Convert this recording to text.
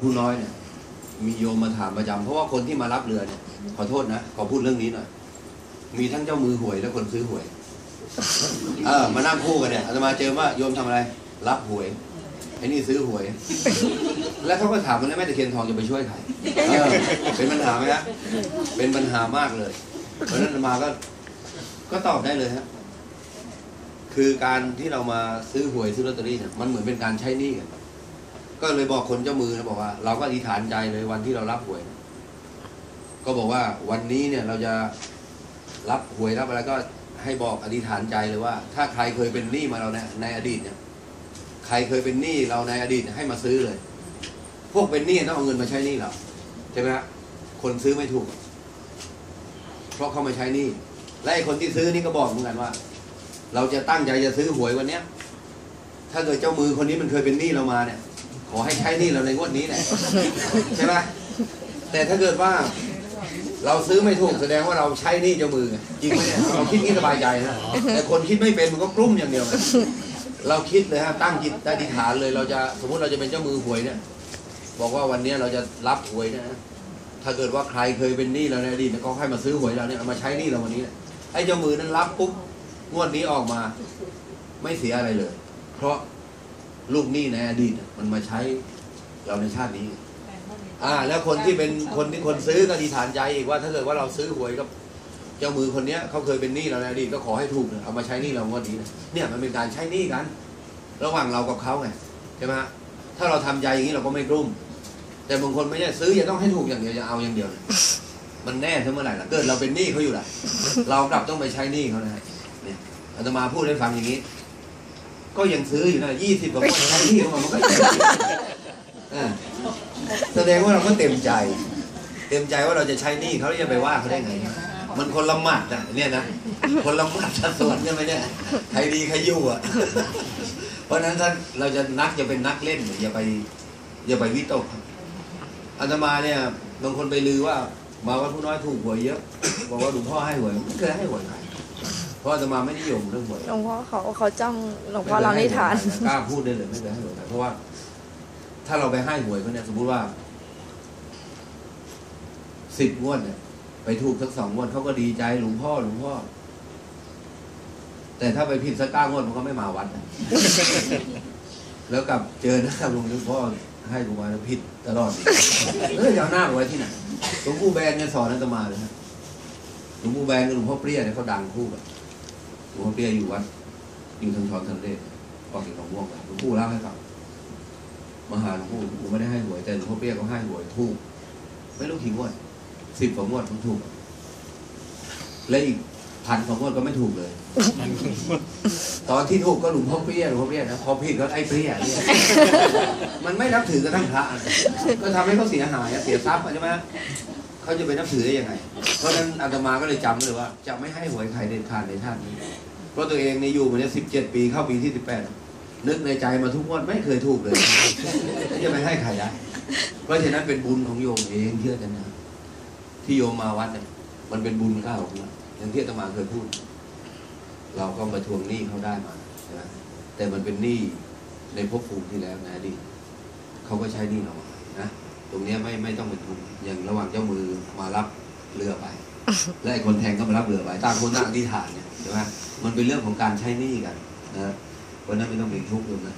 ผู้น้อยเนี่ยมีโยมมาถามประจำเพราะว่าคนที่มารับเรือเนี่ยขอโทษนะขอพูดเรื่องนี้หน่อยมีทั้งเจ้ามือหวยและคนซื้อหวย เออมานั่งคู่กันเนี่ยอาตมาเจอว่าโยมทำอะไร รับหวยไอ้นี่ซื้อหวย แล้วเขาก็ถามมันแล้วแม่ตะเคียนทองจะไปช่วยใครเป็นปัญหาไหมฮะเป็นปัญหามากเลย เพราะฉะนั้นอาตมาก็ ก็ตอบได้เลยฮะคือการที่เรามาซื้อหวยซื้อลอตเตอรี่เนี่ยมันเหมือนเป็นการใช้หนี้กัน ก็เลยบอกคนเจ้ามือนะบอกว่า เราก็อธิษฐานใจเลยวันที่เรารับหวย ก็บอกว่าวันนี้เนี่ยเราจะรับหวยรับอะไรก็ให้บอกอธิษฐานใจเลยว่า ถ้าใครเคยเป็นหนี้มาเราในในอดีตเนี่ย ใครเคยเป็นหนี้เราในอดีตให้มาซื้อเลย พวกเป็นหนี้ต้องเอาเงินมาใช้หนี้เราใช่ไหมฮะคนซื้อไม่ถูก เพราะเขามาใช้หนี้และไอ้คนที่ซื้อนี่ก็บอกเหมือนกันว่า เราจะตั้งใจจะซื้อหวยวันเนี้ยถ้าเกิดเจ้ามือคนนี้มันเคยเป็นหนี้เรามาเนี่ย ขอให้ใช้นี้เราในงวดนี้แหละใช่ไหมแต่ถ้าเกิดว่าเราซื้อไม่ถูกแสดงว่าเราใช้นี้เจ้ามือจริงไหมเนี่ยเราคิดงี้สบายใจนะแต่คนคิดไม่เป็นมันก็กลุ้มอย่างเดียว เราคิดเลยฮะตั้งจิตอธิษฐานเลย เราจะสมมติเราจะเป็นเจ้ามือหวยเนี่ย บอกว่าวันนี้เราจะรับหวยเนะถ้าเกิดว่าใครเคยเป็นหนี้เราในอดีตก็ให้มาซื้อหวยเราเนี่ยมาใช้หนี้เราวันนี้ไอ้เจ้ามือนั้นรับปุ๊บงวดนี้ออกมา ไม่เสียอะไรเลย เพราะ ลูกหนี้ในอดีตน่ะมันมาใช้เราในชาตินี้ อ่า แล้วคนที่เป็นคนที่คนซื้อก็อธิษฐานใจอีกว่า ถ้าเกิดว่าเราซื้อหวยกับเจ้ามือคนเนี้ยเขาเคยเป็นหนี้เราในอดีตก็ขอให้ถูกนะเอามาใช้หนี้เรางวดนี้นะเนี่ยมันเป็นการใช้หนี้กัน ระหว่างเรากับเขาไงใช่ไหมฮะถ้าเราทำใจอย่างนี้เราก็ไม่กลุ้มแต่บางคนไม่ใช่ซื้อจะต้องให้ถูกอย่างเดียวจะเอาอย่างเดียวนะมันแน่เสมอไหร่ล่ะเกิดเราเป็นหนี้เขาอยู่ล่ะ เรากลับต้องไปใช้หนี้เขานะฮะเนี่ยอาตมาพูดให้ฟังอย่างนี้ ก็ยังซื้ออยู่นะยี่สิบกว่าคนใช้หนี้เขามามันก็ยังอ่าแสดงว่าเราก็เต็มใจ เต็มใจว่าเราจะใช้หนี้เขาแล้วจะไปว่าเขาได้ไง มันคนละหมัดอะเนี่ยนะคนละหมัดสัดส่วนใช่ไหมเนี่ยใครดีใครยู่อะ เพราะฉะนั้นถ้าเราจะนักจะเป็นนักเล่นอย่าไป อย่าไปวิตกครับอาตมาเนี่ยบางคนไปลือว่า มาวัดผู้น้อยถูกหวยเยอะบอกว่าหลวงพ่อให้หวยไม่เคยให้หวยใครเพราะอาตมาไม่นิยมเรื่องหวยหลวงพ่อเขาเขาจ้องหลวงพ่อเรานิทานกล้าพูดได้เลยไม่เคยให้หวยใครเพราะว่า ถ้าเราไปให้หวยเขาเนี่ยสมมุติว่าสิบงวดเนี่ยไปถูกสักสองงวดเขาก็ดีใจหลวงพ่อหลวงพ่อ แต่ถ้าไปผิดสักเก้างวดมันก็ไม่มาวัดนะแล้วกลับเจอหน้าหลวงพ่อให้กูมาแล้วผิดตลอดเออจะเอาหน้าไปไว้ที่ไหนหลวงปู่แบนเนี่ยสอนอาตมาเลยนะหลวงปู่แบนกับหลวงพ่อเปรี้ยเนี่ยเขาดังคู่กัน หลวงพ่อเปี้ยอยู่วัด อยู่ทางชอนทันเลศออกจากหนองม่วงไปหลวงปู่เล่าให้ฟังมาหาหลวงปู่กูไม่ได้ให้หวย แต่หลวงพ่อเปี้ยเขาให้หวยถูก ไม่รู้กี่งวดสิบกว่างวดผมถูก และอีกพันกว่างวดก็ไม่ถูกเลย ตอนที่ถูกก็หลวงพ่อเปี้ยหลวงพ่อเปี้ยนะพอผิดก็ไอ้เปี้ยเนี่ยมันไม่นับถือกระทั่งพระก็ทำให้เขาเสียหายเสียทรัพย์ใช่ไหม เขาจะไปนับถือได้ยังไง เพราะฉะนั้นอาตมาก็เลยจำเลยว่า จะไม่ให้หวยใครเด็ดขาดในชาตินี้ เพราะตัวเองเนี่ยอยู่มาเนี่ยสิบเจ็ดปีเข้าปีที่สิบแปดนึกในใจมาทุกงวันไม่เคยถูกเลยจะไปให้ใครได้เพราะฉะนั้นเป็นบุญของโยมเองเชื่อกันนะที่โยมมาวัดเนี่ยมันเป็นบุญข้าวของเราอย่างที่อาตมาเคยพูด เราก็มาทวงหนี้เขาได้มาใช่ไหมแต่มันเป็นหนี้ในภพภูมิที่แล้วนะดีตเขาก็ใช้หนี้เรามานะ ตรงเนี้ยไม่ไม่ต้องเป็นทุกข์อย่างระหว่างเจ้ามือมารับเรือไป และไอ้คนแทงก็มารับเรือไปต่างคนต่างอธิษฐานเนี่ยใช่ไหมมันเป็นเรื่องของการใช้หนี้กันนะเพราะฉะนั้นไม่ต้องเป็นทุกข์เลยนะ